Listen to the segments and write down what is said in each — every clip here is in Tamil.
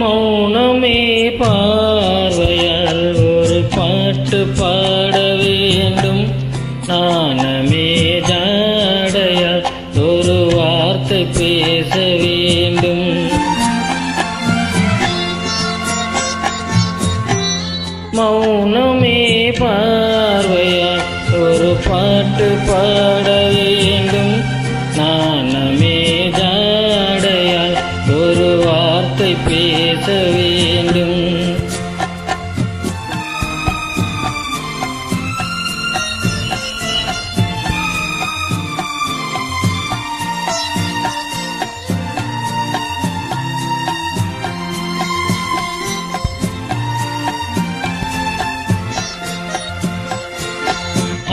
மௌனமே பார்வையால் ஒரு பாட்டு பாட வேண்டும். நாணமே ஜாடையால் ஒரு வார்த்தை பேச வேண்டும். மௌனமே பார்வையால் ஒரு பாட்டு பாட வேண்டும்.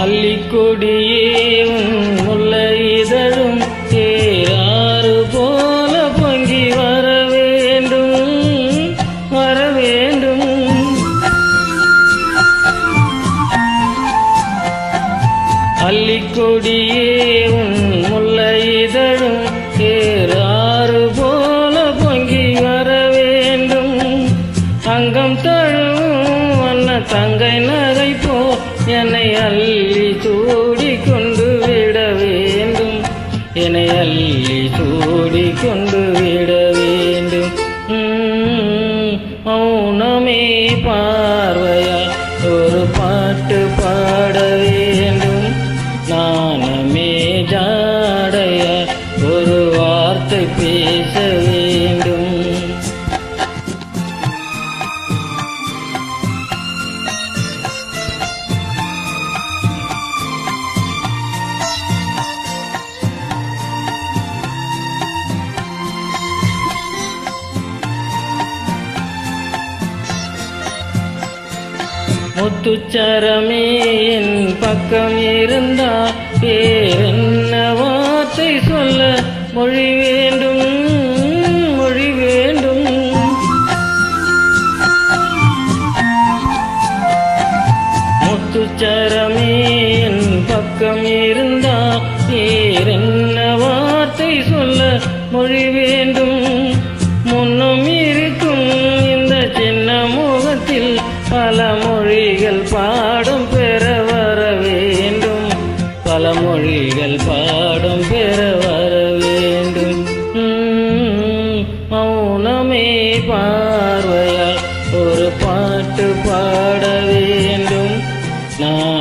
அள்ளிக்கொடியே உன் முல்லை இதழும் தேராறு போல பொங்கி வர வேண்டும் வர வேண்டும். அள்ளிக்கொடியே உன் முல்லை இதழும் தேராறு போல பொங்கி வர வேண்டும். தங்கம் தழும் வண்ண தங்கை நகை போ என்னை அள்ளி சூடி கொண்டு விட வேண்டும். என்னை அள்ளி சூடி கொண்டு விட வேண்டும். மௌனமே பா முத்துச்சரமே என் பக்கம் இருந்தா பேரென்ன வார்த்தை சொல்ல மொழி வேண்டும் மொழி வேண்டும். முத்துச்சரமே என் பக்கம் இருந்தா பேரென்ன வார்த்தை சொல்ல மொழி பல மொழிகள் பாடும் பெற வர வேண்டும். மௌனமே பார்வையால் ஒரு பாட்டு பாட வேண்டும். நான்